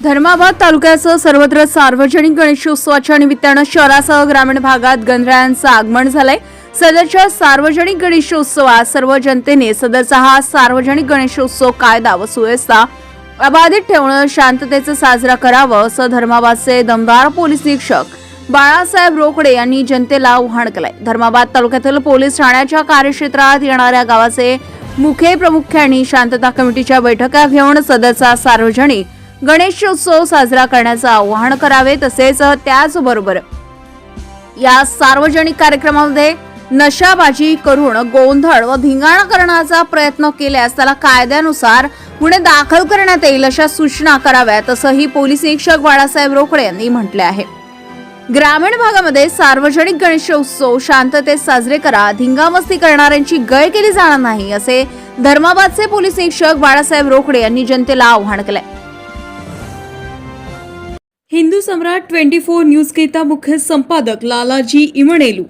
धर्माबाद तालुक्यासह सर्वत्र सार्वजनिक गणेशोत्सवाच्या निमित्तानं शहरासह ग्रामीण भागात गणरायांचं आगमन झालंय. सदरच्या सार्वजनिक गणेशोत्सवात सर्व जनतेने सदरचा हा सार्वजनिक गणेशोत्सव कायदा व सुव्यवस्था अबाधित ठेवणं शांततेचं साजरा करावं असं धर्माबादचे दमदार पोलीस निरीक्षक बाळासाहेब रोकडे यांनी जनतेला आव्हान केलंय. धर्माबाद तालुक्यातील पोलीस ठाण्याच्या कार्यक्षेत्रात येणाऱ्या गावाचे मुखे प्रामुख्याने शांतता कमिटीच्या बैठका घेऊन सदरचा सार्वजनिक गणेशोत्सव साजरा करण्याचं आवाहन करावे तसेच त्याचबरोबर या सार्वजनिक कार्यक्रमामध्ये नशाबाजी करून गोंधळ व धिंगाणा करण्याचा प्रयत्न केल्यास त्याला कायद्यानुसार गुन्हे दाखल करण्यात येईल अशा सूचना कराव्यात असंही पोलीस निरीक्षक बाळासाहेब रोकडे यांनी म्हटले आहे. ग्रामीण भागामध्ये सार्वजनिक गणेशोत्सव शांततेत साजरे करा धिंगामस्ती करणाऱ्यांची गय केली जाणार नाही असे धर्माबादचे पोलीस निरीक्षक बाळासाहेब रोकडे यांनी जनतेला आवाहन केलंय. હિન્દુ સમ્રાટ ટ્વેન્ટી ફોર ન્યૂઝ કહેતા મુખ્ય સંપાદક લાલાજી ઇમણેલું